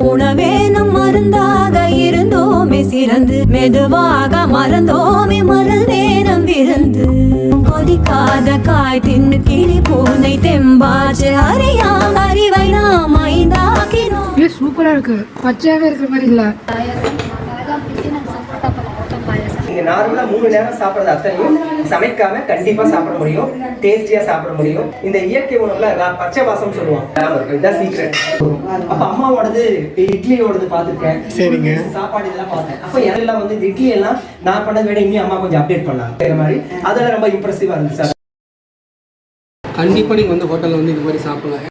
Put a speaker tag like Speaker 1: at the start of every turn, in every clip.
Speaker 1: உணவே நம் மருந்தாக இருந்தோமே சிறந்து மெதுவாக மறந்தோமே மறந்தே நம் விருந்து. கொதிக்காத காய் தின்னு கிளி பூனை தெம்பாச்சு அறியாம் அறிவை நாம் ஐந்தாக்கினோம்.
Speaker 2: சூப்பரா இருக்கு. பச்சையாவே இருக்கிற மாதிரி இல்ல.
Speaker 3: நீங்க நார்மலா மூணு நேரம் சாப்பிடுறது அத்தனையும் சமைக்காம கண்டிப்பா சாப்பிட முடியும். டேஸ்டியா சாப்பிட முடியும். இந்த இயற்கை உணவுல பச்சை வாசம் இருக்கும். இதுதான் சீக்ரெட் அப்ப அம்மாவோடது இட்லியோடது பார்த்திருக்கேன்.
Speaker 4: சரிங்க.
Speaker 3: சாப்பாடு இதெல்லாம் பார்த்தேன். அப்ப எல்லாம் வந்து இந்த இட்லி எல்லாம் நான் பண்ணதை விட இன்னும் அம்மா கொஞ்சம் அப்டேட் பண்ணாங்க. இந்த மாதிரி அதெல்லாம் ரொம்ப இம்ப்ரெசிவா இருந்துச்சு. சார்
Speaker 4: கண்டிப்பா நீங்க வந்து ஹோட்டல்ல வந்து இது மாதிரி சாப்பிடலாம்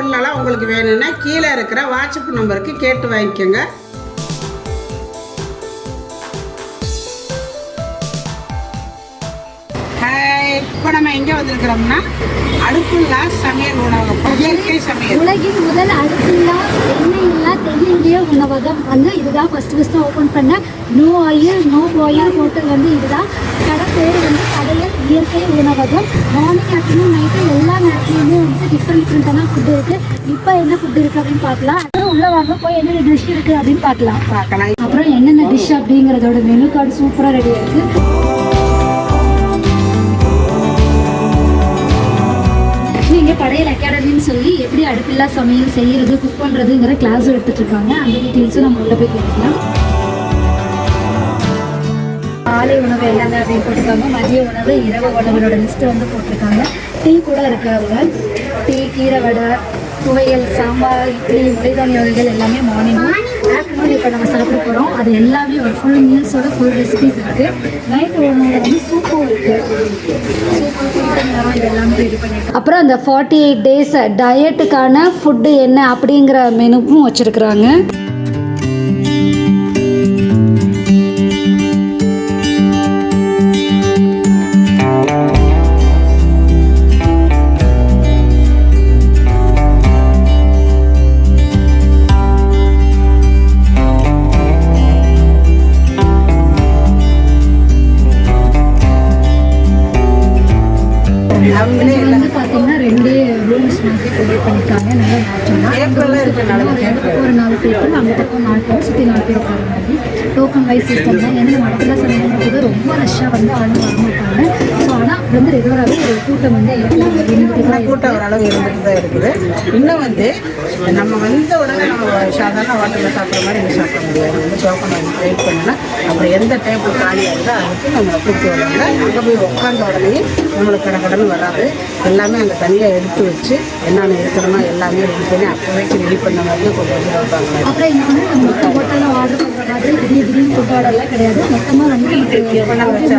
Speaker 5: எல்லாம் உங்களுக்கு வேணும்னா கீழே இருக்கிற வாட்ஸ்அப் நம்பருக்கு கேட்டு வாங்கிக்கோங்க. இப்போ நம்ம எங்கே வந்திருக்கிறோம்னா அடுப்புல்லா சமையல் உணவகம் இயற்கை சமையல்.
Speaker 6: உலகின் முதல் அடுப்புல்லா எண்ணெய் இல்லா தென்னிந்திய உணவகம். வந்து இதுதான் ஃபஸ்ட்டு ஃபஸ்ட்டு ஓப்பன் பண்ண. No oil no boil hotel வந்து இதுதான். கடை பேர் வந்து இயற்கை உணவகம் மார்னிங் ஆஃப்டர்நூன் நைட்டு எல்லா நேரத்துலையுமே வந்து டிஃப்ரெண்ட் டிஃப்ரெண்ட்டான ஃபுட்டு இருக்குது இப்போ என்ன ஃபுட்டு இருக்குது அப்படின்னு பார்க்கலாம். அப்புறம் உள்ளே வாங்க போய் என்னென்ன டிஷ் இருக்குது அப்படின்னு பார்க்கலாம்.
Speaker 5: பார்க்கலாம்.
Speaker 6: அப்புறம் என்னென்ன டிஷ் அப்படிங்கிறதோட மெனு கார்டு சூப்பராக ரெடி இருக்குது இங்கே படையல் அகாடமின்னு சொல்லி எப்படி அடுப்பில்லா சமையல் செய்யறது குக் பண்ணுறதுங்கிற கிளாஸ் எடுத்துட்டு இருக்காங்க. அந்த டீட்டெயில்ஸும் நம்ம உள்ள போய் கேட்கலாம் காலை உணவு என்னென்ன அப்படின்னு போட்டிருக்காங்க. மதிய உணவு இரவு உணவுகளோட லிஸ்ட்டு வந்து போட்டிருக்காங்க. டீ கூட இருக்கு அவங்க டீ கீரை வடை துவையல் சாம்பார் இட்லி உடைதானிய வகைகள் எல்லாமே மார்னிங் ஆஃப்டர்நூன் இப்போ நம்ம சாப்பிட போகிறோம் அது எல்லாமே ஒரு ஃபுல் மீல்ஸோட ஃபுல் ரெசிபிஸ் இருக்குது நைட் உணவுல வந்து சூப்பும் இருக்குது அப்புறம் அந்த ஃபார்ட்டி எயிட் டேஸ் டயட்டுக்கான ஃபுட்டு என்ன அப்படிங்கிற மெனுவும் வச்சுருக்குறாங்க. கூட்டம்
Speaker 5: ஓரளவு இருந்துட்டு தான் இருக்குது. இன்னும் வந்து நம்ம வந்த உடனே நம்ம சாதாரண ஹோட்டலில் சாப்பிட்ற மாதிரி இங்கே சாப்பிட முடியாது. வந்து டோக்கன் வந்து வெயிட் பண்ணனா அப்புறம் எந்த டேபிள் காலியாக இருக்கோ அதுக்கு நம்மளை கூப்பிட்டு வருவாங்க அங்கே போய் உட்காந்த உடனே நம்மளுக்கு கடை வராது. எல்லாமே அங்கே தனியாக எடுத்து வச்சு என்னென்ன இருக்கணுமோ எல்லாமே ரெடி பண்ணி அப்போதைக்கு ரெடி பண்ண மாதிரி கொண்டு வந்து வைப்பாங்க.
Speaker 6: அப்புறம் இங்கே வந்து நம்ம மொத்த ஹோட்டலில் ஆர்டர் பண்ணுற மாதிரி திடீர் திடீர்னு ஃபுட் ஆர்டர்லாம் கிடையாது. மொத்தமாக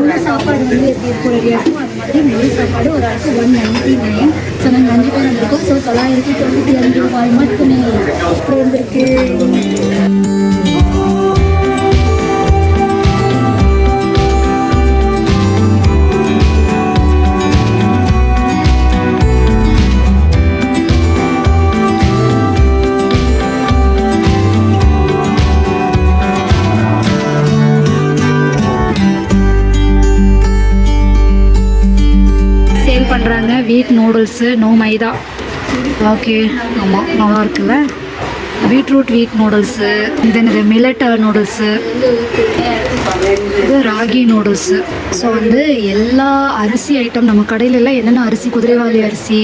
Speaker 6: வந்து சாப்பாடு வந்து எப்படி இருக்கும் சாப்பாடு நூறு சாப்பாடு ஒரு ஆளுக்கு ஒன் நைன்டி நைன் ஸோ நாங்கள் அஞ்சு பேர் வந்திருக்கோம் ஸோ தொள்ளாயிரத்தி தொண்ணூற்றி அஞ்சு ரூபாய் மட்டுமே இப்படி வீட் நூடுல்ஸு நோ மைதா. ஓகே ஆமாம் நல்லா இருக்குல்ல பீட்ரூட் வீட் நூடுல்ஸு தென் இது என்னது மில்லட் நூடுல்ஸு இது ராகி நூடுல்ஸு. ஸோ வந்து எல்லா அரிசி ஐட்டம் நம்ம கடையில என்னென்ன அரிசி குதிரைவாளி அரிசி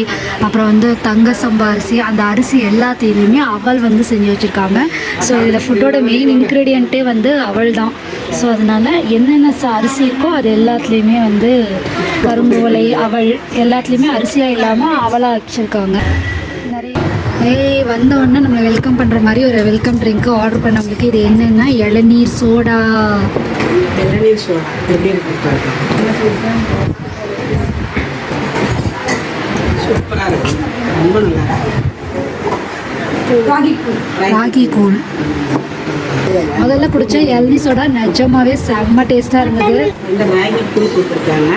Speaker 6: அப்புறம் வந்து தங்க சம்பா அரிசி அந்த அரிசி எல்லாத்தையுமே அவல் வந்து செஞ்சு வச்சுருக்காங்க. ஸோ இதில் ஃபுட்டோட மெயின் இன்க்ரீடியண்ட்டே வந்து அவல் தான் ஸோ அதனால் என்னென்ன அரிசி இருக்கோ அது எல்லாத்துலேயுமே வந்து கருங்குவலை அவல் எல்லாத்துலேயுமே அரிசியாக இல்லாமல் அவலாக வச்சுருக்காங்க. நிறைய ஏய் வந்த உடனே நம்மளை வெல்கம் பண்ணுற மாதிரி ஒரு வெல்கம் ட்ரிங்க்கு ஆர்டர் பண்ணவங்களுக்கு இது என்னென்னா இளநீர் சோடா.
Speaker 5: இளநீர் சோடா. எப்படி இருக்கு சூப்பராக இருக்கும் ரொம்ப நல்லா இருக்கு.
Speaker 2: ராகி கூழ்
Speaker 6: ராகி கூழ் முதல்ல குடிச்ச இளநீ சோடா நிஜமாவே செம்ம டேஸ்ட்டாக இருந்தது.
Speaker 5: இந்த மேகி கூழ் கொடுத்துருக்காங்க.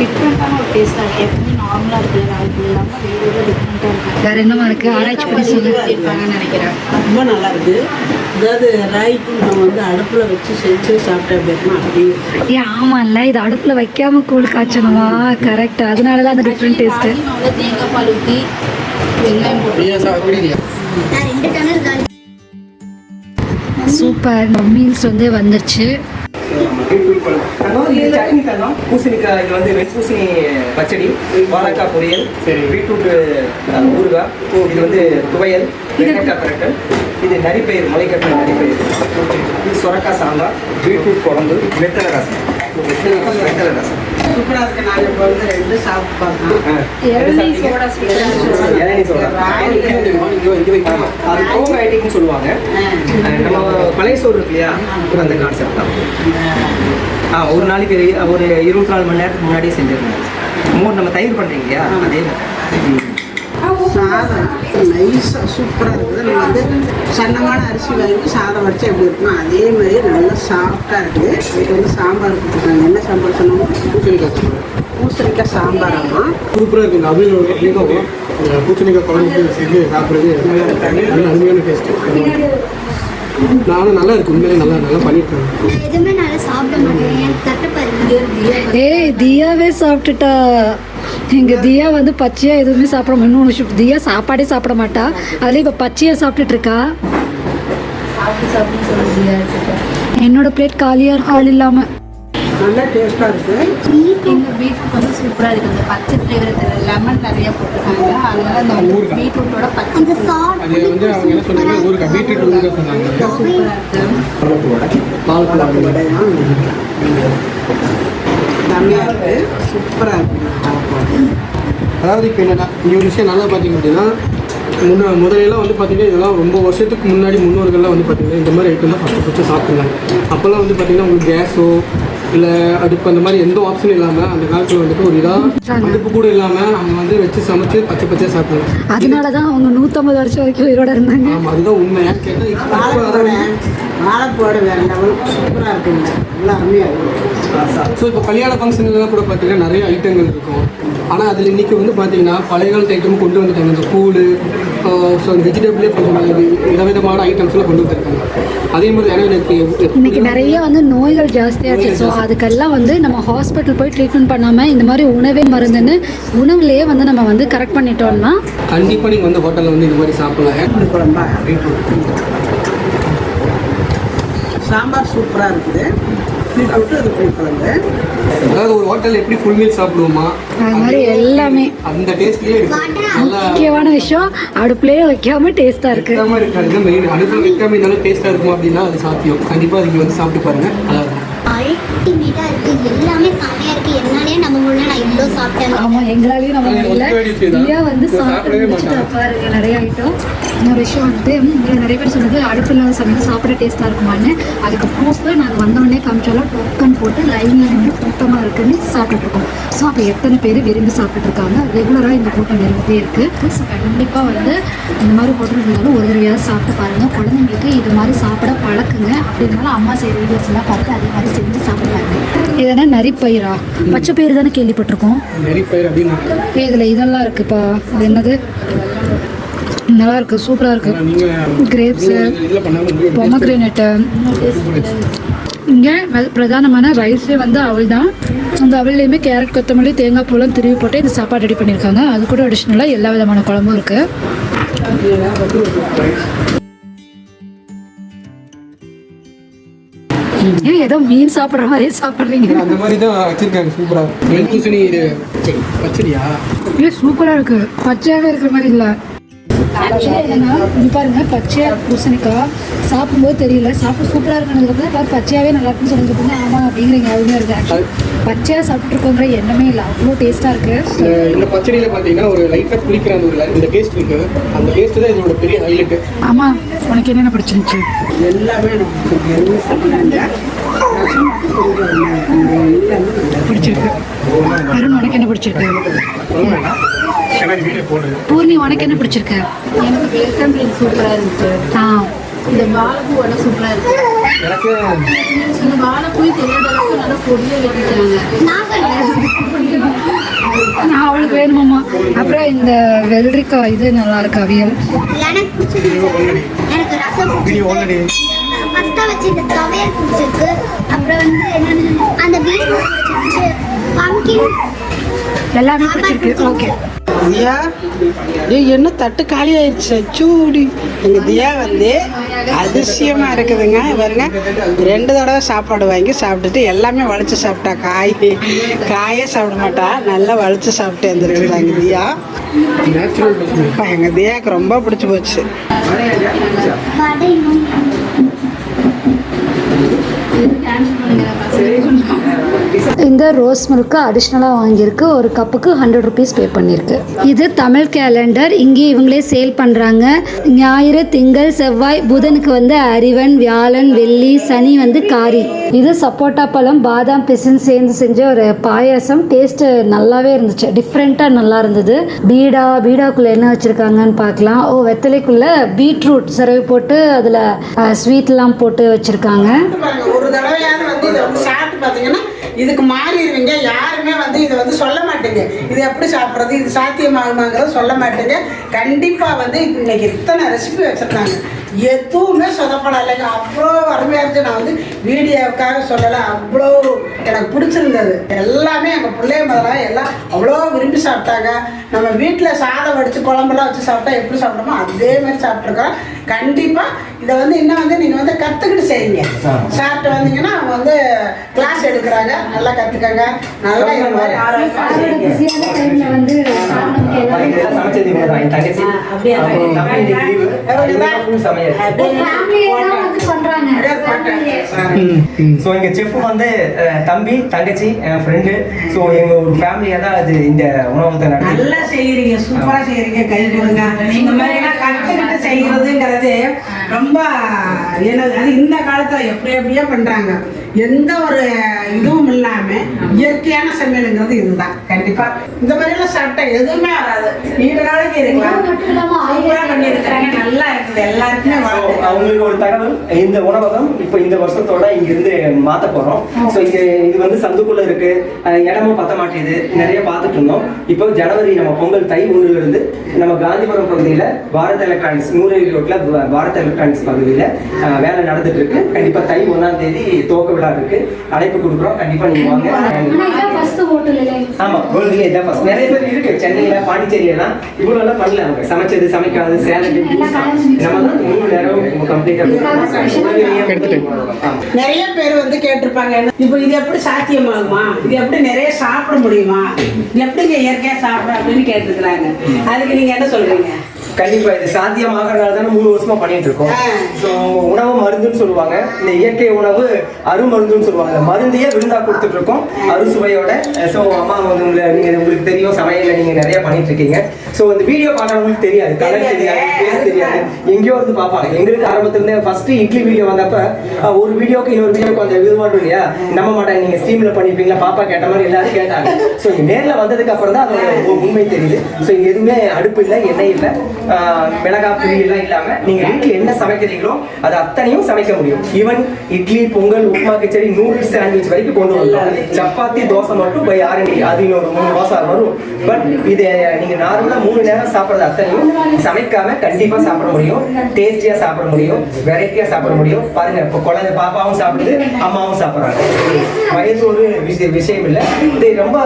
Speaker 6: டிஃப்ரெண்ட்டான ஒரு டேஸ்ட்டாக இருக்குது எப்பவுமே நார்மலாக இருக்குது ராகி கூழ் இல்லாமல் வேறு ஏதோ டிஃப்ரெண்ட்டாக இருக்குது வேறு என்னமா இருக்குது ஆராய்ச்சி பண்ணி சொல்லியிருப்பாங்கன்னு நினைக்கிறேன்.
Speaker 5: ரொம்ப நல்லா இருக்கு. அதாவது ராகி கூழ் நம்ம வந்து அடுப்பில் வச்சு செஞ்சு சாப்பிட்டா அப்படின்னா அப்படியே.
Speaker 6: ஏன் ஆமாம்ல இது அடுப்பில் வைக்காம கூழ் காய்ச்சணுமா? கரெக்ட் அதனால தான் அந்த டிஃப்ரெண்ட் டேஸ்ட்டு
Speaker 5: தேங்காய் பால் ஊற்றி வெங்காயம் போட்டு
Speaker 6: சூப்பர். மீல்ஸ் வந்து வந்துருச்சு.
Speaker 3: தங்கம், இது சட்னி தங்கம். பூசணிக்காய் இது வந்து வெண்பூசணி பச்சடி வாழைக்காய் பொரியல் பீட்ரூட் அஹ், ஊறுகாய் இது வந்து துவையல் வெண்டைக்காய் பிரட்டல் இது நரிப்பயிர் முளைக்கட்டின நரிப்பயிர் இது சுரக்காய் சாம்பார் பீட்ரூட் குழம்பு வெத்தலை ரசம். வெத்தலை ரசம்.
Speaker 5: சூப்பராக இருக்கு நாங்கள் இப்போ வந்து ரெண்டு சாப்பிட்டு பார்த்தோம்
Speaker 6: இளநீ சோடா
Speaker 3: இளநீ சோடா அது ப்ரோபயோட்டிக்னு சொல்லுவாங்க நம்ம பழைய சோறு இருக்கு இல்லையா அந்த கான்செப்ட் தான் ஆ. ஒரு நாளைக்கு ஒரு இருபத்தி நாலு மணி நேரத்துக்கு முன்னாடியே செஞ்சிருந்தேன் மோர் நம்ம தயிர் பண்ணுறீங்க இல்லையா அதே மாதிரி
Speaker 5: சாதம். நைஸாக சூப்பராக இருக்குது. நம்ம வந்து சன்னமான அரிசி வாங்கி சாதம் வச்சு எப்படி இருக்குமோ அதே மாதிரி நல்லா சாஃப்டாக இருக்குது. இதுக்கு வந்து சாம்பார் கொடுத்துருக்காங்க. என்ன சாம்பார் சொன்னாங்க பூசணிக்காய் சாம்பார். அம்மா
Speaker 4: சூப்பராக இருக்குது இந்த பூச்சணிக்காய் குழம்பு சேர்ந்து சாப்பிட்றது நல்ல அருமையான டேஸ்ட்டு நானும் நல்லா இருக்கு. உண்மையிலே நல்லா நல்லா பண்ணியிருக்காங்க
Speaker 7: எதுவுமே நல்லா சாப்பிட மாட்டேன்.
Speaker 6: ஏய் தியாவே சாப்பிட்டுட்டா. எங்க தியா வந்து பச்சையா எதுவுமே சாப்பிட. இன்னொன்று விஷயம், தியா சாப்பாடே சாப்பிட மாட்டா. அதுல இப்ப பச்சையா சாப்பிட்டுட்டு இருக்கா? என்னோட பிளேட் காலியா ஆள் இல்லாம.
Speaker 5: நல்லா டேஸ்ட்டாக இருக்குது
Speaker 8: எங்கள் பீட்ரூட் வந்து சூப்பராக இருக்குது அந்த பச்சை ஃப்ளேவர் லெமன் நிறைய போட்டிருக்காங்க. அதனால அந்த பீட்ரூட்டோட பச்சை
Speaker 7: அந்த சாட்
Speaker 4: அது வந்து அவங்க என்ன சொன்னாங்க ஊருக்கு? பீட்ரூட் ஊருக்கா சொன்னாங்க.
Speaker 5: செம்மையாக இருக்குது சூப்பராக இருக்குது
Speaker 4: அதாவது இப்போ என்னன்னா இந்த ஒரு விஷயம் நல்லா பார்த்தீங்க அப்படின்னா முன்ன முதலையெல்லாம் வந்து பார்த்தீங்கன்னா இதெல்லாம் ரொம்ப வருஷத்துக்கு முன்னாடி முன்னோர்கள்லாம் வந்து பார்த்தீங்கன்னா இந்த மாதிரி ஐட்டம் தான் ஃபஸ்ட்டு ஃபஸ்ட்டு சாப்பிட்றாங்க அப்போல்லாம் வந்து பார்த்தீங்கன்னா உங்களுக்கு கேஸோ இல்லை அடுப்பு அந்த மாதிரி எந்த ஆப்ஷனும் இல்லாமல் அந்த காலத்தில் வந்துட்டு ஒரு இதாக அடுப்பு கூட இல்லாமல் அவங்க வந்து வச்சு சமைச்சு பச்சை பச்சையாக சாப்பிடுவாங்க
Speaker 6: அதனாலதான் அவங்க நூத்தம்பது வருஷம் வரைக்கும் உயிரோட இருந்தாங்க.
Speaker 4: ஆமாம் அதுதான் உண்மை. ஏன்னு கேட்டால் இப்போ
Speaker 5: வாழைப்போட வேறு சூப்பராக இருக்குங்க. நல்லா அருமையாக இருக்குது
Speaker 4: ஸோ இப்போ கல்யாண ஃபங்க்ஷன்லாம் கூட பார்த்தீங்கன்னா நிறைய ஐட்டங்கள் இருக்கும். ஆனால் அதில் இன்றைக்கி வந்து பார்த்தீங்கன்னா பழைய காலத்து ஐட்டம் கொண்டு வந்துட்டாங்க. இந்த கூழ் ஸோ அந்த வெஜிடபிளே கொஞ்சம் வி- விதவிதமான ஐட்டம்ஸ்லாம் கொண்டு வந்திருக்காங்க. அதே மாதிரி ஏன்னா எனக்கு
Speaker 6: இன்னைக்கு நிறைய வந்து நோய்கள் ஜாஸ்தியாச்சு ஸோ அதுக்கெல்லாம் வந்து நம்ம ஹாஸ்பிட்டல் போய் ட்ரீட்மெண்ட் பண்ணாமல் இந்த மாதிரி உணவே மருந்துன்னு உணவுலேயே வந்து நம்ம வந்து கரெக்ட் பண்ணிட்டோம்னா
Speaker 4: கண்டிப்பாக நீங்கள் வந்து ஹோட்டலில் வந்து இது மாதிரி சாப்பிடலாம்.
Speaker 5: குழம்பா சாம்பார் சூப்பராக இருக்குது. பீட்ரூட்டு அது
Speaker 4: அதாவது ஒரு ஹோட்டல் எப்படி ஃபுல் மீல் சாப்பிடுவோமா?
Speaker 6: அது மாதிரி எல்லாமே.
Speaker 4: அந்த டேஸ்ட்லேயே இருக்கு.
Speaker 6: முக்கியமான விஷயம் அடுப்புலேயே வைக்காம டேஸ்ட்டாக இருக்குது
Speaker 4: வைக்காம இருக்காது மெயின் அடுப்பில் வைக்காம இருந்தாலும் டேஸ்ட்டாக இருக்கும் அப்படின்னா அது சாத்தியம். கண்டிப்பாக அதுக்கு வந்து சாப்பிட்டு பாருங்க. நல்லா இருக்கும்
Speaker 7: அல்டிமேட்டாக இருக்குது எல்லாமே செம்மையாக இருக்குது என்னாலே நம்ம நான் இவ்வளோ சாப்பிட்டேன்.
Speaker 6: ஆமா எங்களாலையும் நம்ம. தியா வந்து சாப்பிட்டு முடிச்சுட்டு. பாருங்க நிறைய ஐட்டம் இன்னொரு விஷயம் வந்து நிறைய பேர் சொன்னது அடுப்பில் சமையல் சாப்பிட டேஸ்ட்டாக இருக்குமான்னு. அதுக்கு ப்ரூஃப் நாங்கள் வந்தோடனே காமிச்சாலும் டோக்கன் போட்டு லைனில் நின்று கூட்டமாக இருக்குன்னு சாப்பிட்டுட்டு இருக்கோம். ஸோ அப்போ எத்தனை பேர் விரும்பி சாப்பிட்டுட்டு இருக்காங்க? ரெகுலராக இந்த கூட்டம் இருந்துகிட்டே இருக்குது ஸோ கண்டிப்பாக வந்து இந்த மாதிரி ஹோட்டல் இருந்தாலும் ஒரு தடவையாவது சாப்பிட்டு பாருங்கள் குழந்தைங்களுக்கு இது மாதிரி சாப்பிட பழக்குங்க. அப்படின்னாலும் அம்மா செய்கிற வீடியோஸ் எல்லாம் பார்த்து அதே மாதிரி செஞ்சு சாப்பிடுவாங்க. இதனா நரிப்பயிரா? பச்சை பயிர் தானே கேள்விப்பட்டிருக்கோம்.
Speaker 4: அப்படின்னு?
Speaker 6: இதில் இதெல்லாம் இருக்குப்பா. அது என்னது? நல்லா இருக்கு சூப்பராக இருக்கு.
Speaker 4: நீங்கள்
Speaker 6: கிரேப்ஸு பொமக்ரேனட்டு இங்கே பிரதானமான ரைஸே வந்து அவள் தான். அந்த அவள்லேயுமே கேரட் கொத்தமல்லி தேங்காய் பூலாம் திருவி போட்டு இந்த சாப்பாடு ரெடி பண்ணியிருக்காங்க. அது கூட அடிஷ்னலாக எல்லா விதமான குழம்பும் இருக்குது ஏன் ஏதோ மீன் சாப்பிட்ற மாதிரியே சாப்பிட்றீங்க.
Speaker 4: அந்த மாதிரி தான் வச்சிருக்காங்க சூப்பராக வெண்பூசணி இது பச்சடியா?
Speaker 6: ஏ சூப்பராக இருக்கு. பச்சையாகவே இருக்கிற மாதிரி இல்லை. ஆக்சுவலி என்னன்னா இது பாருங்க பச்சையா பூசணிக்காய். சாப்பிடும்போது தெரியல. சாப்பிட்டு சூப்பராக இருக்கிறதுக்கு பாரு பச்சையாகவே நல்லா இருக்குன்னு சொன்னதுக்கு ஆமாம் அப்படிங்கிற ஞாபகம் இருக்கு ஆக்சுவலி பச்சையாக சாப்பிட்ருக்கோங்கிற எண்ணமே இல்லை. அவ்வளோ டேஸ்ட்டாக இருக்கு.
Speaker 4: இந்த பச்சடியில் பார்த்தீங்கன்னா ஒரு லைட்டாக புளிக்கிற அந்த ஒரு இந்த டேஸ்ட் இருக்கு. அந்த டேஸ்ட் தான் இதோட பெரிய ஹைலைட்டு
Speaker 6: ஆமாம் உனக்கு என்னென்ன பிடிச்சிருந்துச்சு?
Speaker 5: எல்லாமே
Speaker 6: பிடிச்சிருக்கு. அருண் உனக்கு என்ன பிடிச்சிருக்கு? பூர்ணி உனக்கு என்ன பிடிச்சிருக்கு?
Speaker 8: எனக்கு வெல்கம் ட்ரிங்க் சூப்பராக இருந்துச்சு.
Speaker 6: ஆ.
Speaker 8: இந்த வாழைப்பூ எல்லாம் சூப்பராக இருக்கு.
Speaker 4: எனக்கு
Speaker 8: இந்த வாழைப்பூ தெரியாத அளவுக்கு நல்லா பொடியாக வெட்டிக்கிறாங்க
Speaker 6: நான் அவளுக்கு வேணுமாம்மா. அப்புறம் இந்த வெள்ளரிக்காய் இது நல்லா இருக்கு அவியல்.
Speaker 7: எனக்கு பிடிச்சிருக்கு. எனக்கு ரசம் பிடிச்சிருக்கு. ஃபஸ்ட்டாக வச்சு இந்த துவையல் பிடிச்சிருக்கு. அப்புறம் வந்து என்னென்னு அந்த பீட்ரூட் பிடிச்சிருந்துச்சு பம்கின்
Speaker 6: எல்லாமே பிடிச்சிருக்கு. ஓகே
Speaker 5: தியா? ஏ என்ன தட்டு காலி ஆயிடுச்சு சூடி எங்கள் தியா வந்து அதிசயமாக இருக்குதுங்க. பாருங்க. ரெண்டு தடவை சாப்பாடு வாங்கி சாப்பிட்டுட்டு எல்லாமே வலிச்சு சாப்பிட்டா காய். காயே சாப்பிட மாட்டா. நல்லா வலிச்சு சாப்பிட்டு எங்கள் தியா.
Speaker 4: இப்போ எங்கள்
Speaker 5: அப்பா, தியாவுக்கு ரொம்ப பிடிச்சி போச்சு.
Speaker 8: டான்ஸ் பண்ணுங்க.
Speaker 6: இந்த ரோஸ் மில்க்கு அடிஷ்னலாக வாங்கியிருக்கு. ஒரு கப்புக்கு ஹண்ட்ரட் ருபீஸ் பே பண்ணியிருக்கு. இது தமிழ் கேலண்டர் இங்கே இவங்களே சேல் பண்ணுறாங்க ஞாயிறு திங்கள் செவ்வாய் புதனுக்கு வந்து அறிவன் வியாழன் வெள்ளி சனி வந்து காரி. இது சப்போட்டா பழம் பாதாம் பிசின் சேர்ந்து செஞ்ச ஒரு பாயாசம். டேஸ்ட்டு நல்லாவே இருந்துச்சு. டிஃப்ரெண்ட்டாக நல்லா இருந்தது. பீடா பீடாக்குள்ளே என்ன வச்சுருக்காங்கன்னு பார்க்கலாம். ஓ வெத்தலைக்குள்ளே பீட்ரூட் சிறகு போட்டு அதில் ஸ்வீட்லாம் போட்டு வச்சுருக்காங்க.
Speaker 5: ஒரு தடவையாவது வந்து சாப்பிட்டு பார்த்தீங்கன்னா இதுக்கு மாறிடுவீங்க? யார் வந்து இதை வந்து சொல்ல மாட்டீங்க. இது எப்படி சாப்பிட்றது இது சாத்தியமாகுமாங்கிறத சொல்ல மாட்டீங்க. கண்டிப்பாக வந்து இன்னைக்கு இத்தனை ரெசிபி வச்சுருந்தாங்க எதுவுமே சொதப்படலைங்க அவ்வளோ அருமையாக இருந்துச்சு. நான் வந்து வீடியோவுக்காக சொல்லலை. அவ்வளோ எனக்கு பிடிச்சிருந்தது. எல்லாமே எங்கள் பிள்ளைய முதல்ல எல்லாம் அவ்வளோ விரும்பி சாப்பிட்டாங்க. நம்ம வீட்டில் சாதம் வடித்து குழம்பெல்லாம் வச்சு சாப்பிட்டா எப்படி சாப்பிட்டோமோ அதே மாதிரி சாப்பிட்ருக்கோம் கண்டிப்பாக இதை வந்து இன்னும் வந்து நீங்கள் வந்து கற்றுக்கிட்டு செய்யுங்க. சாப்பிட்டு வந்தீங்கன்னா அவங்க வந்து கிளாஸ் எடுக்கிறாங்க. நல்லா கற்றுக்கங்க நல்லா
Speaker 3: என் ஸோ எங்க செஃப் வந்து தம்பி தங்கச்சி ஃப்ரெண்டு ஸோ எங்க ஒரு ஃபேமிலியாக தான் அது இந்த உணவகத்தை
Speaker 5: நல்லா செய்யறீங்க சூப்பரா செய்யறீங்க கை கொடுங்க இந்த மாதிரி கற்றுக்கிட்டு செய்யறதுங்கிறது ரொம்ப என்னது அது இந்த காலத்துல எப்படி எப்படியோ பண்றாங்க எந்த ஒரு இதுவும் இல்லாம இயற்கையான சமையலுங்கிறது இதுதான். கண்டிப்பா. இந்த மாதிரி எல்லாம் சாப்பிட்டா எதுவுமே வராது. நீண்ட நாளைக்கு இருக்கலாம். சூப்பரா பண்ணியிருக்கிறாங்க. நல்லா இருக்குது. எல்லாருக்குமே.
Speaker 3: அவங்களுக்கு ஒரு தகவல். இந்த உணவகம் இப்போ இந்த வருஷத்தோட இங்கிருந்து மாத்த போறோம். ஸோ இங்க இது வந்து சந்துக்குள்ள இருக்கு. இடமும் பத்த மாட்டேது. நிறைய பார்த்துட்டு இருந்தோம். இப்போ ஜனவரி நம்ம பொங்கல் தை ஒண்ணுல இருந்து நம்ம காந்திபுரம் பகுதியில் பாரத் எலக்ட்ரானிக்ஸ் நூறேரி ரோட்ல பாரத் எலக்ட்ரானிக்ஸ் பகுதியில் வேலை நடந்துட்டு இருக்கு. கண்டிப்பா தை ஒன்றாம் தேதி துவக்க விழா இருக்கு அழைப்பு கொடுக்குறோம். கண்டிப்பா நீங்க வாங்க. ஆமா வேர்ல்டுல இதான் ஃபர்ஸ்ட் நிறைய பேர் இருக்கு. சென்னையில பாண்டிச்சேரியில எல்லாம் இவ்வளவு எல்லாம் பண்ணல அவங்க. சமைச்சது சமைக்காது சேலரி நம்ம தான் மூணு நேரம் கம்ப்ளீட்டா
Speaker 5: நிறைய பேர் வந்து கேட்டிருப்பாங்க இப்போ இது எப்படி சாத்தியமாகுமா? இது எப்படி நிறைய சாப்பிட முடியுமா? எப்படிங்க இயற்கையா சாப்பிட? அப்படின்னு கேட்டிருக்கிறாங்க. அதுக்கு நீங்க என்ன சொல்றீங்க?
Speaker 3: கண்டிப்பா இது சாத்தியமாகறதுனால தானே மூணு வருஷமா பண்ணிட்டு இருக்கோம். ஸோ உணவு மருந்துன்னு சொல்லுவாங்க. இந்த இயற்கை உணவு அருமருந்துன்னு சொல்லுவாங்க. மருந்தையே விருந்தா கொடுத்துட்டு இருக்கோம். அறுசுவையோட. ஸோ அம்மா வந்து உங்களை நீங்க உங்களுக்கு தெரியும். சமையல்ல நீங்க நிறைய பண்ணிட்டு இருக்கீங்க. ஸோ இந்த வீடியோ பார்க்கறவங்களுக்கு தெரியாது. கலர் தெரியாது. பேஸ் தெரியாது. எங்கேயோ வந்து பார்ப்பாங்க. எங்களுக்கு ஆரம்பத்துல இருந்தே ஃபர்ஸ்ட் இட்லி வீடியோ வந்தப்ப ஒரு வீடியோக்கு இன்னொரு வீடியோக்கு அந்த இது மாட்டோம் இல்லையா? நம்ப மாட்டாங்க நீங்க ஸ்ட்ரீம்ல பண்ணிருப்பீங்களா பாப்பா கேட்ட மாதிரி எல்லாரும் கேட்டாங்க. ஸோ நேர்ல வந்ததுக்கு அப்புறம் தான் அதோட உண்மை தெரியுது. ஸோ இங்க எதுவுமே அடுப்பு இல்லை எண்ணெய் இல்லை. மிளகாய் புளி எல்லாம் இல்லாம நீங்க வீட்டுல என்ன சமைக்கிறீங்களோ அது அத்தனையும் சமைக்க முடியும். Even idli pongal upma khichdi noodles sandwich வரைக்கும் கொண்டு வந்தோம் சப்பாத்தி தோசை மட்டும் போய் ஆரம்பி அது இன்னொரு மூணு தோசை வரும். பட் இதை நீங்க நார்மலா மூணு நேரம் சாப்பிட்றது அத்தனையும் சமைக்காம கண்டிப்பா சாப்பிட முடியும். டேஸ்டியா சாப்பிட முடியும். வெரைட்டியா சாப்பிட முடியும். பாருங்க இப்போ குழந்தை பாப்பாவும் சாப்பிடுது அம்மாவும் சாப்பிடுறாங்க. வயது ஒரு விஷயம் விஷயம் இல்லை. இது ரொம்ப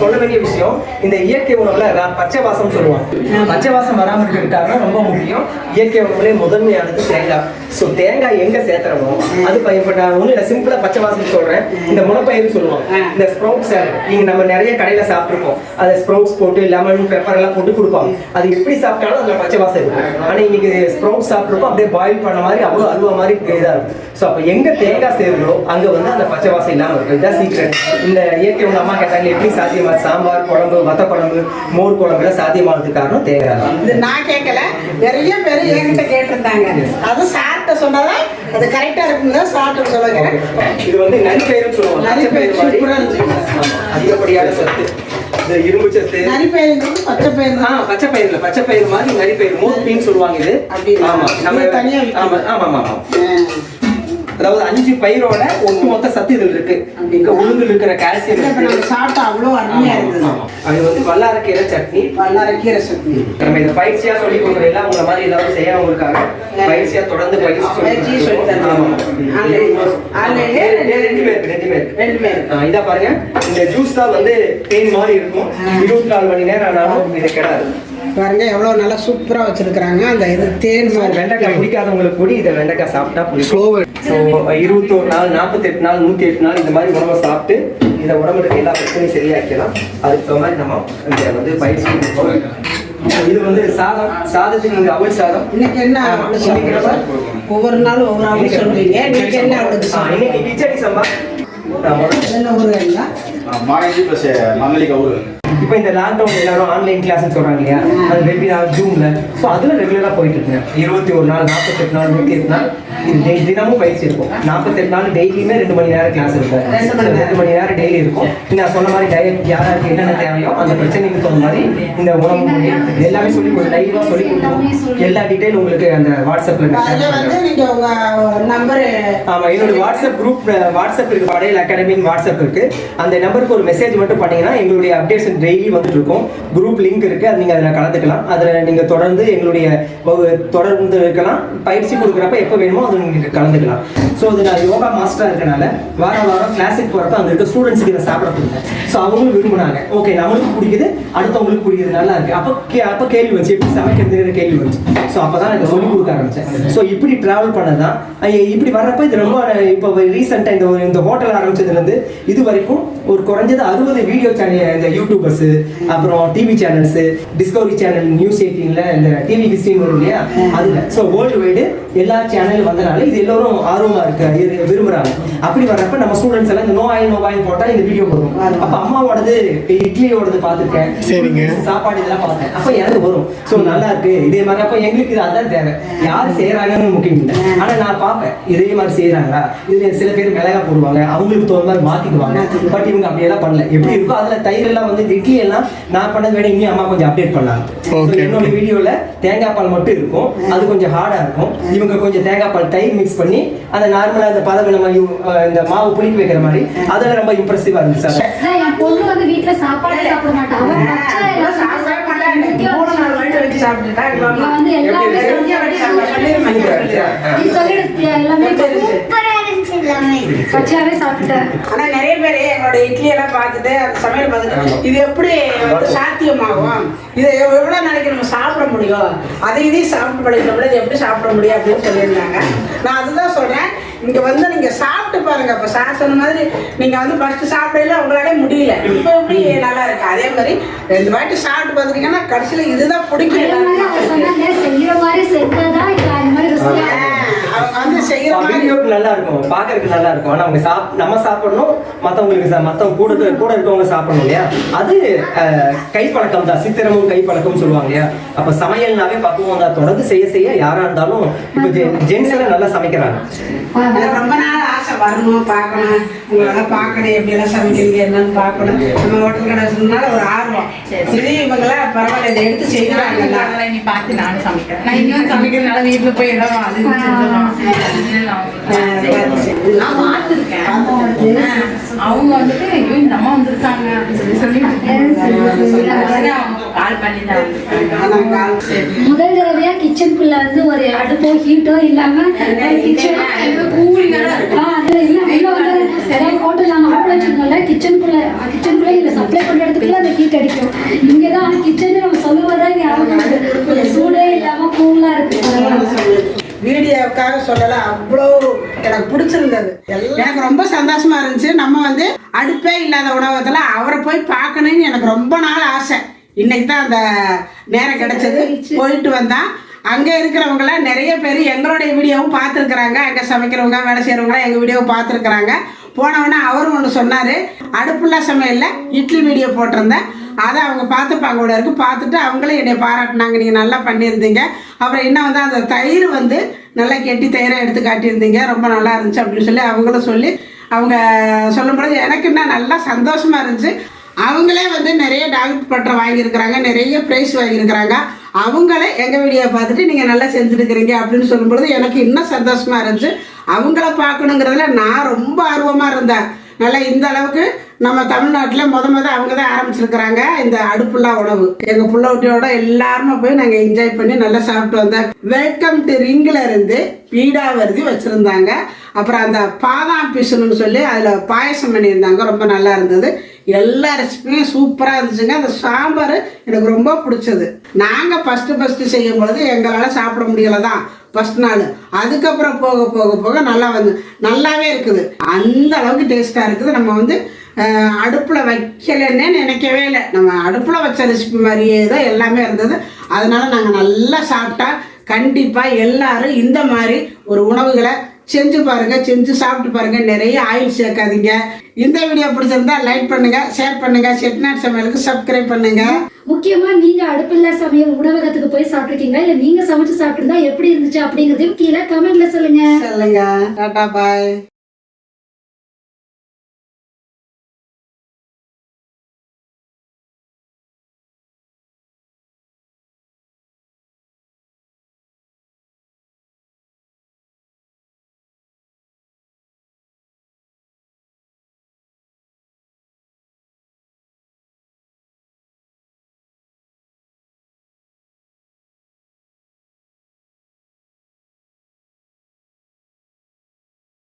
Speaker 3: சொல்ல வேண்டிய விஷயம் இந்த இயற்கை உணவுல பச்சை வாசம் சொல்லுவாங்க. பச்சை வாசம் வாசம் வராமல் இருக்கிறதுக்காக ரொம்ப முக்கியம். இயற்கை உணவுலே முதன்மையானது தேங்காய். ஸோ தேங்காய் எங்கே சேர்த்துறோமோ அது ப- ஒன்றும் இல்லை சிம்பிளாக பச்சை வாசம் சொல்கிறேன் இந்த முளைப்பயிறு சொல்லுவோம். இந்த ஸ்ப்ரவுட் சாலட் நம்ம நிறைய கடையில் சாப்பிட்ருக்கோம் அதை ஸ்ப்ரவுட்ஸ் போட்டு லெமன் பெப்பர் எல்லாம் போட்டு கொடுப்பாங்க. அது எப்படி சாப்பிட்டாலும் அதில் பச்சை வாசம் இருக்கும். ஆனால் இன்னைக்கு ஸ்ப்ரவுட் சாப்பிட்றப்போ அப்படியே பாயில் பண்ண மாதிரி அவ்வளோ அல்வா மாதிரி இதாக இருக்கும். ஸோ அப்போ எங்கே தேங்காய் சேருங்களோ அங்கே வந்து அந்த பச்சை வாசம் இல்லாமல் இருக்கும். இதுதான் சீக்ரெட் இந்த இயற்கை உங்கள் அம்மா கேட்டாங்க எப்படி சாத்தியமாக சாம்பார் குழம்பு வத்த குழம்பு மோர் குழம்புல சாத்தியமானதுக்கு காரணம் தேங்காய் தான்.
Speaker 5: இது நான் கேட்கல. நிறைய பேர் என்கிட்ட கேட்டிருந்தாங்க. அது சார்ட்ட சொன்னதா? அது கரெக்டா இருக்குன்னு தான் சார்ட்ட சொல்லுங்க.
Speaker 3: இது வந்து
Speaker 5: இருந்துச்சு.
Speaker 3: ஆமா, அதிகப்படியான சத்து. இந்த இரும்பு சத்து.
Speaker 5: நரிப்பயிறுங்கிறது பச்சை பயிர்
Speaker 3: ஆ பச்சை பயிர்ல பச்சை பயிர் மாதிரி நரி பயிர் மோப்பின்னு சொல்லுவாங்க இது? ஆமா நம்ம
Speaker 5: தனியா
Speaker 3: ஆமா. ஆமா ஆமா. அதாவது அஞ்சு பயிரோட ஒட்டுமொத்த சத்து இதில் இருக்கு. இங்க உளுந்து இருக்கிற கால்சியம்
Speaker 5: சாப்பிட்டா அவ்வளோ அருமையாக இருக்குது.
Speaker 3: அது வந்து வல்லாரக்கீரை சட்னி.
Speaker 5: வல்லார கீரை சட்னி.
Speaker 3: நம்ம இந்த பயிற்சியா சொல்லி கொடுக்குற எல்லாம் உங்களை மாதிரி எல்லாரும் செய்யறவங்களுக்காக பயிற்சியா தொடர்ந்து பயிற்சி ரெண்டு- ரெண்டுமே இருக்கு ரெண்டுமே இருக்கு. ஆ, இதா பாருங்க. இந்த ஜூஸ் தான் வந்து தேன் மாதிரி இருக்கும். இருபத்தி நாலு மணி நேரம் ஆனாலும் இது கெடாது.
Speaker 5: பாருங்க எவ்வளோ நல்லா சூப்பராக வச்சிருக்கிறாங்க. அந்த இது தேன்
Speaker 3: வெண்டைக்காய் பிடிக்காதவங்களுக்கு கூட இதை வெண்டைக்காய் சாப்பிட்டா பிடிக்கும்
Speaker 4: ஸ்லோவை
Speaker 3: ஸோ இருபத்தோரு நாள் நாற்பத்தெட்டு நாள் நூற்றி எட்டு நாள் இந்த மாதிரி உணவை சாப்பிட்டு இந்த உடம்புக்கு எல்லா பிரச்சனையும் சரியாக்கலாம். அதுக்கு மாதிரி நம்ம இங்க வந்து பயிற்சி. இது வந்து சாதம் சாதத்துக்கு இங்க அவல் சாதம்.
Speaker 5: இன்னைக்கு என்ன ஒவ்வொரு நாளும் ஒவ்வொரு அவளுக்கு சொல்றீங்க. இன்னைக்கு என்ன அவளுக்கு
Speaker 3: கிச்சடி சம்பா ஆமா.
Speaker 5: என்ன ஊருங்களா
Speaker 3: இப்போ இந்த லாக்டவுன் எல்லாரும் ஆன்லைன் கிளாஸ் சொல்றாங்க இல்லையா? அது வெபினார் ஜூம்ல ஸோ அதுல ரெகுலரா போயிட்டு இருக்குங்க இருபத்தி ஒரு நாள் நாற்பத்தெட்டு நாள் நூற்றி எட்டு நாள் இது தினமும் பயிற்சி இருக்கும். நாற்பத்தெட்டு நாள் டெய்லியுமே ரெண்டு மணி நேரம் கிளாஸ் இருக்கும்
Speaker 5: ரெண்டு மணி நேரம்.
Speaker 3: டெய்லி இருக்கும். நான் சொன்ன மாதிரி டயட் யாராருக்கு என்னென்ன தேவையோ அந்த பிரச்சனைக்கு தகுந்த மாதிரி இந்த உணவு முறை எல்லாமே சொல்லி ஒரு லைவா சொல்லி கொடுப்போம் எல்லா டீட்டெயில் உங்களுக்கு அந்த வாட்ஸ்அப்ல நான் share
Speaker 5: அதில் வந்து
Speaker 3: பண்றேன்.
Speaker 5: நீங்க உங்க நம்பரு
Speaker 3: ஆமா என்னோட வாட்ஸ்அப் குரூப் வாட்ஸ்அப் இருக்கு படையல் அகாடமின்னு வாட்ஸ்அப் இருக்கு. அந்த நம்பருக்கு ஒரு மெசேஜ் மட்டும் பண்ணீங்கன்னா எங்களுடைய அப்டேட்ஸ் டெய்லி வந்துட்டு இருக்கும் குரூப் லிங்க் இருக்கு. அது நீங்க அதில் கலந்துக்கலாம். அதில் நீங்க தொடர்ந்து எங்களுடைய தொடர்ந்து இருக்கலாம். பயிற்சி கொடுக்குறப்ப எப்போ வேணுமோ அது நீங்க கலந்துக்கலாம். ஸோ அது நான் யோகா மாஸ்டராக இருக்கனால வாரம் வாரம் கிளாஸுக்கு போகிறப்ப அங்கே இருக்க ஸ்டூடெண்ட்ஸுக்கு இதை சாப்பிட கொடுத்தேன் ஸோ அவங்களும் விரும்புனாங்க. ஓகே நம்மளுக்கு பிடிக்குது. அடுத்தவங்களுக்கு பிடிக்குது நல்லா இருக்கு. அப்போ கே அப்போ கேள்வி வந்துச்சு. எப்படி சமைக்கிறதுங்கிற கேள்வி வந்துச்சு. ஸோ அப்போ தான் எனக்கு சொல்லிக் கொடுக்க ஆரம்பிச்சேன். ஸோ இப்படி ட்ராவல் பண்ணதான். இப்படி வர்றப்ப இது ரொம்ப இப்போ ரீசெண்டாக இந்த ஒரு- இந்த ஹோட்டல் ஆரம்பிச்சதுலேருந்து இது வரைக்கும் ஒரு குறைஞ்சது அறுபது வீடியோ சேனல் இந்த யூடியூபர்ஸ் அப்புறம் TV channels Discovery channel news எயிட்டீன்ல இந்த டிவி ஹிஸ்டின் வரும் இல்லையா? அதுல. ஸோ வேர்ல்டு வைடு எல்லா சேனல் வந்தனால இது எல்லாரும் ஆர்வமா இருக்க இது விரும்புறாங்க. அப்படி வர்றப்ப நம்ம ஸ்டூடெண்ட்ஸ் எல்லாம் இந்த நோ ஆயில் நோ ஆயில் போட்டா இந்த வீடியோ வரும். அப்ப அம்மாவோடது இட்லியோடது பார்த்துருக்கேன்.
Speaker 4: சரிங்க.
Speaker 3: சாப்பாடு இதெல்லாம் பார்த்தேன். அப்ப எனக்கு வரும். ஸோ நல்லா இருக்கு. இதே மாதிரி அப்ப எங்களுக்கு இது அதான் தேவை. யார் செய்யறாங்கன்னு முக்கியம் இல்லை. ஆனா நான் பார்ப்பேன். இதே மாதிரி செய்யறாங்களா இதுல சில பேர் மிளகா போடுவாங்க. அவங்களுக்கு தோணுற மாதிரி மாத்திக்குவாங்க. பட் இவங்க அப்படியெல்லாம் பண்ணல. எப்படி இருக்கோ அதுல தயிர் எல்லாம் வந்து எல்லாம் நான் பண்ணது வேணும் இன்னும் அம்மா கொஞ்சம் அப்டேட்
Speaker 4: Okay.
Speaker 3: என்னோட வீடியோல தேங்காய் பால் மட்டும் இருக்கும். அது கொஞ்சம் ஹார்டா இருக்கும். இவங்க கொஞ்சம் தேங்காய் பால் தயிர் மிக்ஸ் பண்ணி அந்த நார்மலா இந்த பதவி நம்ம இந்த மாவு புளிக்க வைக்கிற மாதிரி அதெல்லாம் ரொம்ப இம்ப்ரெசிவா இருந்துச்சு சார்.
Speaker 6: என் பொண்ணு வந்து வீட்டுல சாப்பாடு சாப்பிட
Speaker 5: மாட்டாங்க.
Speaker 6: எல்லாமே எல்லாமே பச்சையாவே சாப்பிட்டேன்.
Speaker 5: ஆனா நிறைய பேர் எங்களோட இட்லி எல்லாம் பார்த்துட்டு அந்த சமையல் பார்த்துட்டு இது எப்படி சாத்தியமாகும்? இது எவ்வளவு நாளைக்கு நம்ம சாப்பிட முடியும்? அதை இதையும் சாப்பிட்டு படிக்கிறோம்ல இது எப்படி சாப்பிட முடியும் அப்படின்னு சொல்லியிருந்தாங்க. நான் அதுதான் சொல்றேன். இங்க வந்து நீங்க சாப்பிட்டு பாருங்க. இப்ப சார் சொன்ன மாதிரி நீங்க வந்து ஃபர்ஸ்ட் சாப்பிடல உங்களால முடியல. இப்ப எப்படி நல்லா இருக்கு? அதே மாதிரி ரெண்டு வாட்டி சாப்பிட்டு பார்த்துட்டீங்கன்னா கடைசியில இதுதான் பிடிக்கும்
Speaker 6: செய்யற
Speaker 3: வீடியோக்கு நல்லா இருக்கும் பார்க்கறதுக்கு நல்லா இருக்கும் ஆனா அவங்க சாப் நம்ம சாப்பிடணும். மத்தவங்களுக்கு மத்தவங்க கூட கூட இருக்கவங்க சாப்பிடணும் இல்லையா? அது கைப்பழக்கம் தான். சித்திரமும் கைப்பழக்கம் சொல்லுவாங்க இல்லையா? அப்ப சமையல்னாவே பக்குவம் தான் தொடர்ந்து செய்ய செய்ய யாரா இருந்தாலும் இப்போ ஜென்ஸ் எல்லாம் நல்லா சமைக்கிறாங்க.
Speaker 5: ரொம்ப நாள் ஆசை வரணும் பார்க்கணும். உங்களெல்லாம் பார்க்கணும் எப்படியெல்லாம் சமைக்கிறீங்க என்னன்னு பார்க்கணும். நம்ம ஹோட்டல் கடை சொன்னால ஒரு ஆர்வம். சரி இவங்கெல்லாம் பரவாயில்ல இதை எடுத்து செய்கிறாங்கல்ல.
Speaker 8: அதனால நீ பார்த்து நானும் சமைக்கிறேன். நான் இன்னும் சமைக்கிறதுனால வீட்டுல போய் ஏதாவது அது. நான் பார்த்துருக்கேன். அவங்க வந்துட்டு ஐயோ இந்த அம்மா வந்திருக்காங்க அப்படின்னு சொல்லி சொல்லி அவங்க கால் பண்ணி தான்
Speaker 6: முதல் தடவையா கிச்சனுக்குள்ள வந்து ஒரு அடுப்போ ஹீட்டோ இல்லாம கிச்சன். ஹோட்டல் நாங்க ஆர்டர் வச்சிருந்தோம்ல கிச்சனுக்குள்ள கிச்சனுக்குள்ள இதுல சப்ளை பண்ற இடத்துக்குள்ள அந்த ஹீட் அடிக்கும். இங்கதான் கிச்சன் நம்ம சொல்லுவதா ஞாபகம் சூடே இல்லாம கூலா இருக்கு.
Speaker 5: வீடியோவுக்காக சொல்லல அவ்வளோ எனக்கு பிடிச்சிருந்தது. எனக்கு ரொம்ப சந்தோஷமா இருந்துச்சு. நம்ம வந்து அடுப்பே இல்லாத உணவகத்துல அவரை போய் பார்க்கணும்னு எனக்கு ரொம்ப நாள் ஆசை. இன்னைக்கு தான் அந்த நேரம் கிடைச்சது. போயிட்டு வந்தான் அங்கே இருக்கிறவங்களாம் நிறைய பேர் எங்களுடைய வீடியோவும் பார்த்துருக்குறாங்க. அங்கே சமைக்கிறவங்க வேலை செய்கிறவங்களாம் எங்கள் வீடியோவை பார்த்துருக்குறாங்க. போனவொடனே அவரும் ஒன்று சொன்னார். அடுப்புள்ள சமையலில் இட்லி வீடியோ போட்டிருந்தேன். அதை அவங்க பார்த்துப்பாங்க கூட இருக்கு. பார்த்துட்டு அவங்களே என்னை பாராட்டினாங்க. நீங்கள் நல்லா பண்ணியிருந்தீங்க. அப்புறம் இன்னும் வந்து அந்த தயிர் வந்து நல்லா கெட்டி தயிரை எடுத்து காட்டியிருந்தீங்க. ரொம்ப நல்லா இருந்துச்சு அப்படின்னு சொல்லி அவங்களும் சொல்லி அவங்க சொல்லும் பொழுது எனக்கு இன்னும் நல்லா சந்தோஷமா இருந்துச்சு. அவங்களே வந்து நிறைய டாக்டர் பட்டம் வாங்கியிருக்கிறாங்க நிறைய ப்ரைஸ் வாங்கியிருக்கிறாங்க. அவங்களே எங்கள் வீடியோ பார்த்துட்டு நீங்கள் நல்லா செஞ்சுருக்கிறீங்க அப்படின்னு சொல்லும்பொழுது எனக்கு இன்னும் சந்தோஷமாக இருந்துச்சு. அவங்கள பார்க்கணுங்கிறதுல நான் ரொம்ப ஆர்வமாக இருந்தேன். நல்லா இந்த அளவுக்கு நம்ம தமிழ்நாட்டில் முத முத அவங்க தான் ஆரம்பிச்சிருக்கிறாங்க இந்த அடுப்புல்லா உணவு. எங்கள் புள்ளவட்டியோட எல்லாருமே போய் நாங்கள் என்ஜாய் பண்ணி நல்லா சாப்பிட்டு வந்தோம் வெல்கம் டு ரிங்கில் இருந்து பீடாவருதி வச்சுருந்தாங்க. அப்புறம் அந்த பாதாம் பிசுன்னு சொல்லி அதில் பாயசம் பண்ணியிருந்தாங்க. ரொம்ப நல்லா இருந்தது. எல்லா ரெசிபியும் சூப்பராக இருந்துச்சுங்க அந்த சாம்பார் எனக்கு ரொம்ப பிடிச்சது. நாங்கள் ஃபஸ்ட்டு ஃபஸ்ட்டு செய்யும் பொழுது எங்களால் சாப்பிட முடியல தான் ஃபஸ்ட் நாள். அதுக்கப்புறம் போக போக போக நல்லா வந்து நல்லாவே இருக்குது. அந்த அளவுக்கு டேஸ்ட்டாக இருக்குது. நம்ம வந்து அடுப்பில் வைக்கலன்னே நினைக்கவே இல்லை. நம்ம அடுப்பில் வச்ச ரெசிபி மாதிரியே தான் எல்லாமே இருந்தது. அதனால் நாங்கள் நல்லா சாப்பிட்டா கண்டிப்பாக எல்லாரும் இந்த மாதிரி ஒரு உணவுகளை செஞ்சு பாருங்க செஞ்சு சாப்பிட்டு பாருங்க. நிறைய ஆயில் சேர்க்காதீங்க. இந்த வீடியோ பிடிச்சிருந்தா லைக் பண்ணுங்க ஷேர் பண்ணுங்க. செட்நாட் சமையலுக்கு சப்ஸ்கிரைப் பண்ணுங்க.
Speaker 6: முக்கியமா நீங்க அடுப்பில்லா சமையல் உணவகத்துக்கு போய் சாப்பிட்டுருக்கீங்களா? இல்ல நீங்க சமைச்சு சாப்பிட்டுருந்தா எப்படி இருந்துச்சு அப்படிங்கறதையும் கீழே கமெண்ட்ல சொல்லுங்க.
Speaker 5: சொல்லுங்க. டாடா பாய்